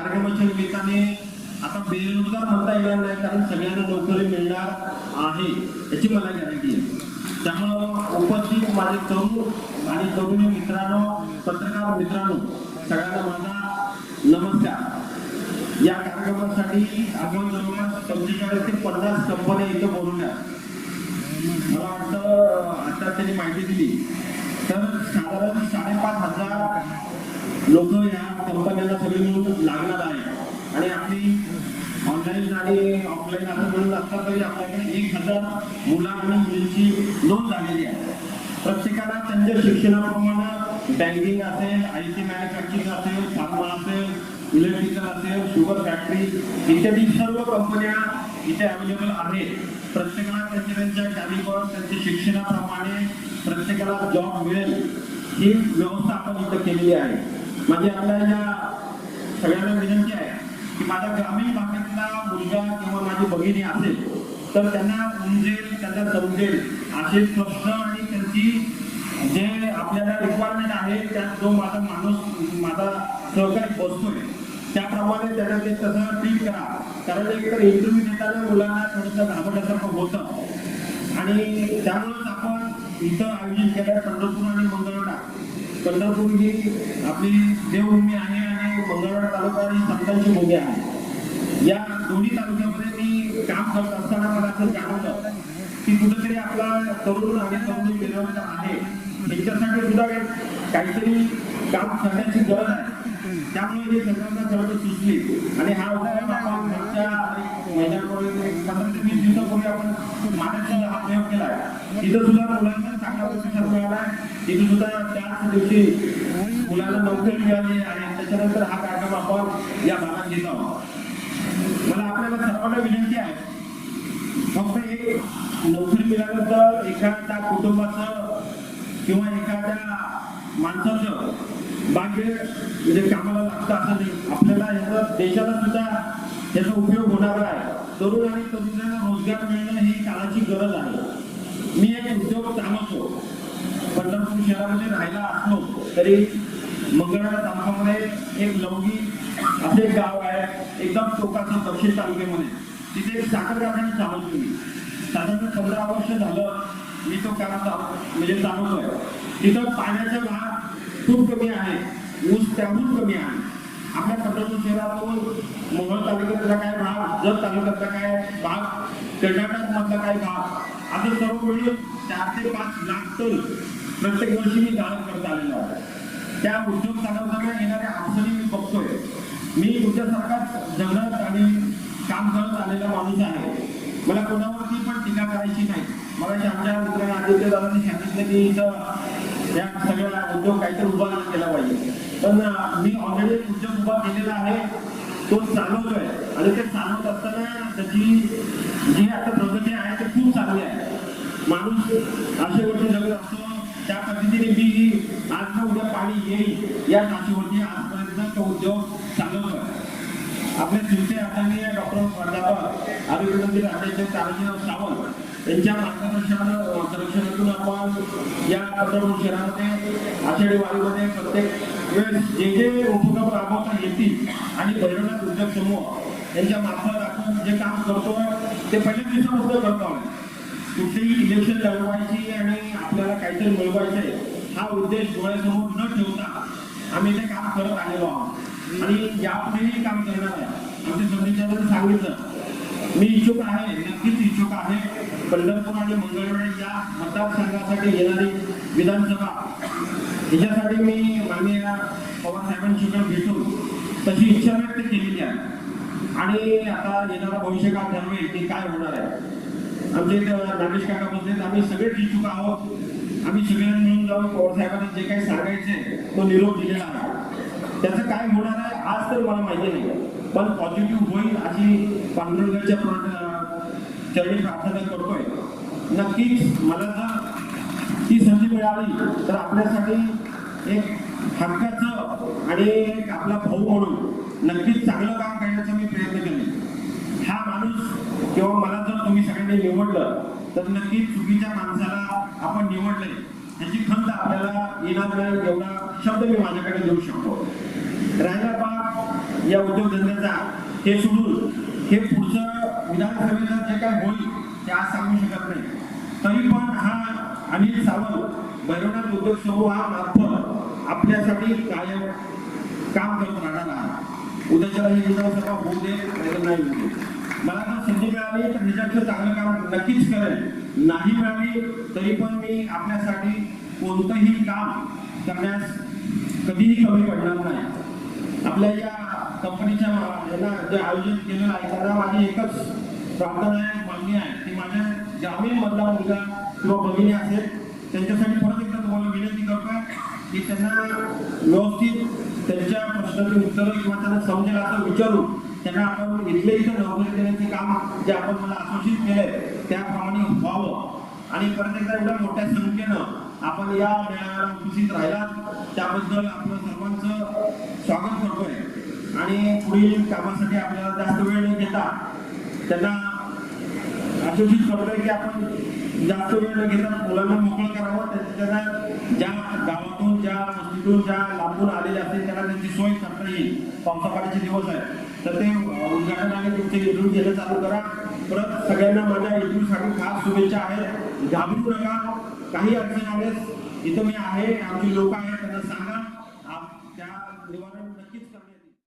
कार्यक्रमाच्या निमित्ताने आता बेरोजगार म्हणता येणार नाही कारण सगळ्यांना नोकरी मिळणार आहे याची मला गॅरंटी आहे. त्यामुळं उपस्थित माझे तरुण आणि तरुणी मित्रांनो पत्रकार मित्रांनो सगळ्यांना माझा नमस्कार. या कार्यक्रमासाठी आपण जवळपास पंचेचाळीस ते पन्नास कंपन्या इथं बोलवल्या मला वाटतं आता त्यांनी माहिती दिली. तर साधारण साडेपाच हजार लोक या कंपन्यांना सगळी मिळून लागणार आहे. आणि आपली ऑनलाईन आणि ऑफलाईन असं म्हणून असतात तरी आपल्याकडे एक हजार मुलांना आणि मुलींची नोंद झालेली आहे. प्रत्येकाला त्यांच्या शिक्षणाप्रमाणे बँकिंग असेल आय टी मॅन्युफॅक्चरिंग असेल फार्मा असेल इलेक्ट्रिकल असेल शुगर फॅक्टरी इत्यादी सर्व कंपन्या इथे अवेलेबल आहेत. प्रत्येकाला त्यांच्या त्यांच्या कॅलिबर त्यांच्या शिक्षणाप्रमाणे प्रत्येकाला जॉब मिळेल. ही व्यवस्था आपण इथं केलेली आहे. म्हणजे आपल्याला सगळ्यांना विनंती आहे की माझा ग्रामीण भागातला मुलगा किंवा माझी भगिनी असेल तर त्यांना उमजेल त्यांना समजेल असे प्रश्न आणि त्यांची जे आपल्याला रिक्वायरमेंट आहे त्यात जो माझा माणूस माझा सहकारी बसतोय त्याप्रमाणे त्यांना ते तसं ट्रीट करा. कारण एक तर इंटरव्ह्यू देताना मुलांना थोडंसं घाबरल्यासारखं होतं. आणि त्यामुळेच आपण इथं आयोजित केलं पंढरपूर आणि मंगळवेढा पंढरपूर ही आपली देवभूमी आहे आणि मंगळवार तालुका ही संतांची भूमी आहे. या दोन्ही तालुक्यामध्ये मी काम करत असताना मला असं जाणवलं की कुठेतरी आपला तरुण आणि तरुण बेरोजगार आहे. त्यांच्यासाठी सुद्धा काहीतरी काम करण्याची गरज आहे. त्यामुळे हे सगळ्यांना सर्व सुचली. आणि हा उपक्रम आपण मागच्या महिन्यापूर्वी पंधरा वीस दिवसापूर्वी आपण मानत हा प्रयोग केला आहे तिथं सुद्धा मुलांना चांगला प्रतिसाद मिळाला आहे तिथे सुद्धा त्याच दिवशी मुलांना नोकरी मिळाली आणि त्याच्यानंतर हा कार्यक्रम आपण या भागात घेत आहोत. मला आपल्याला सर्वांना विनंती आहे फक्त एक नोकरी मिळाल्यानंतर एखाद्या कुटुंबाचं किंवा एखाद्या माणसाचं भाग्य म्हणजे कामाला लागतं असं नाही. आपल्याला याचा देशाला सुद्धा याचा उपयोग होणार आहे. तरुण आणि तरुणांना रोजगार मिळणं ही काळाची गरज आहे. मी पंढरपूर शहरामध्ये राहायला असलो तरी मंगळवेढा तालुक्यामध्ये एक लवंगी असे गाव आहे एकदम टोकाचं दक्षिण तालुक्यामध्ये. तिथे एक साखर कारखाना चालवतो मी. साधारण पंधरा वर्ष झालं मी तो काम म्हणजे चालवतोय. तिथं पाण्याचा भाग खूप कमी आहे. ऊस त्याहून कमी आहे. आपल्या पंढरपूर शहरातून मोहोळ तालुक्यातला काय भाग जत तालुक्यातला काय भाग कर्नाटक मधला काय भाग असं सर्व मिळून चार ते पाच लाख टन प्रत्येक वर्षी मी दान करत आलेलो आहे. त्या उद्योग चालवताना येणाऱ्या अडचणी मी बघतोय. मी तुझ्यासारखाच जगत आणि काम करत आलेला माणूस आहे. मला कोणावरती पण टीका करायची नाही. मला आमच्या मित्रांना आदित्य दादांनी सांगितलं की इथं या सगळ्या उद्योग काहीतरी उभा केला पाहिजे. पण मी ऑलरेडी उद्योग उभा केलेला आहे. तो चालवतोय. आणि ते चालवत असताना त्याची जी आता प्रगती आहे ते खूप चांगली आहे. माणूस आशेवरती जगत असतो त्या पद्धतीने मी आज ना उद्या पाणी येईल या नातीवरती आजपर्यंत तो उद्योग चालवतोय आपल्या चिंते आदरणीय डॉक्टर प्राध्यापक आरोग्य राजेंद्र राज्याचे ताराजीराव सावंत यांच्या मार्गदर्शन संरक्षणातून आपण या पंढरपूर शहरामध्ये आषाढी वारीमध्ये प्रत्येक वेळेस जे जे उपक्रम राबवता येतील आणि भैरवनाथ उद्योग समूह यांच्या मार्फत आपण जे काम करतोय ते पहिल्या दिवसापासून करतो कुठेही इलेक्शन लढवायची आणि आपल्याला काहीतरी मिळवायचंय हा उद्देश डोळ्यासमोर न ठेवता आम्ही ते काम करत आलेलो आहोत. आणि यापुढेही काम करणार आहे. आमच्या संदेशाला सांगितलं. मी इच्छुक आहे नक्कीच इच्छुक आहे. पंढरपूर आणि मंगळवेढा या मतदारसंघासाठी येणारी विधानसभा याच्यासाठी मी माननीय पवार साहेबांशीकडे भेटून तशी इच्छा व्यक्त केलेली आहे. आणि आता येणारा भविष्यकाळ ठरवेल की काय होणार आहे. आमचे इथे नागेश काका बोलते आम्ही सगळे इच्छुक आहोत. आम्ही सगळ्यांनी मिळून जाऊन पवारसाहेबांना जे काही सांगायचे तो निरोप दिलेला आहे. त्याचं काय होणार आहे आज तर मला माहिती नाही. पण पॉझिटिव्ह होईल अशी पांडुरंगाच्या प्र- चरणी प्रार्थना करतोय. नक्कीच मला जर ती संधी मिळाली तर आपल्यासाठी एक हक्काचं आणि एक आपला भाऊ म्हणून नक्कीच चांगलं काम करण्याचा मी प्रयत्न केले हा माणूस किंवा मला जर तुम्ही सगळ्यांनी निवडलं तर नक्कीच चुकीच्या माणसाला आपण निवडलंय. त्याची खंत आपल्याला येणार नाही एवढा शब्द मी माझ्याकडे देऊ शकतो. राहिला पाठ या उद्योगधंद्याचा हे सोडून हे पुढचं विधानसभेचं जे काय होईल ते आज सांगू शकत नाही. तरी पण हा अनिल सावंत भैरवनाथ उद्योग समूहामार्फत आपल्यासाठी कायम काम करत राहणार आहे. उद्याच्या विधानसभा होऊ दे नाही होऊ दे मला जर संधी मिळाली तर निजाचं चांगलं काम नक्कीच करेल. नाही मिळाली तरी पण मी आपल्यासाठी कोणतंही काम करण्यास कधीही कमी पडणार नाही. आपल्या या कंपनीच्या यांना जे आयोजन केलेलं आहे त्यांना माझी एकच प्रार्थना आहे मागणी आहे की माझ्या ग्रामीण मधला मुलगा किंवा भगिनी असेल त्यांच्यासाठी परत एकदा तुम्हाला विनंती करतोय की त्यांना व्यवस्थित त्यांच्या प्रश्नाची उत्तर किंवा त्यांना समजेल असं विचारून त्यांना आपण इथले इथं नोकरी देण्याचे काम जे आपण मला आश्वासित केलंय त्याप्रमाणे व्हावं. आणि परत एकदा एवढ्या मोठ्या संख्येनं आपण या मेळाव्याला उपस्थित राहिलात. त्याबद्दल आपलं सर्वांचं स्वागत करतोय. आणि पुढील कामासाठी आपल्याला जास्त वेळ न घेता त्यांना आश्वासित करतोय की आपण जास्त वेळ न घेता मुलांना मोकळं करावं. त्यांना ज्या गावातून ज्या वस्तीतून ज्या लांबून आलेले असतील त्यांना त्यांची सोय करता येईल. पावसापाण्याचे दिवस आहे तर ते उद्घाटन आणि तुमचे इंटरव्ह्यू घेणं चालू करा. परत सगळ्यांना माझ्या इंटरव्ह्यूसाठी खास शुभेच्छा आहेत. घाबरू नका. काही अडचण आल्यास इथं मी आहे. आमची लोक आहेत.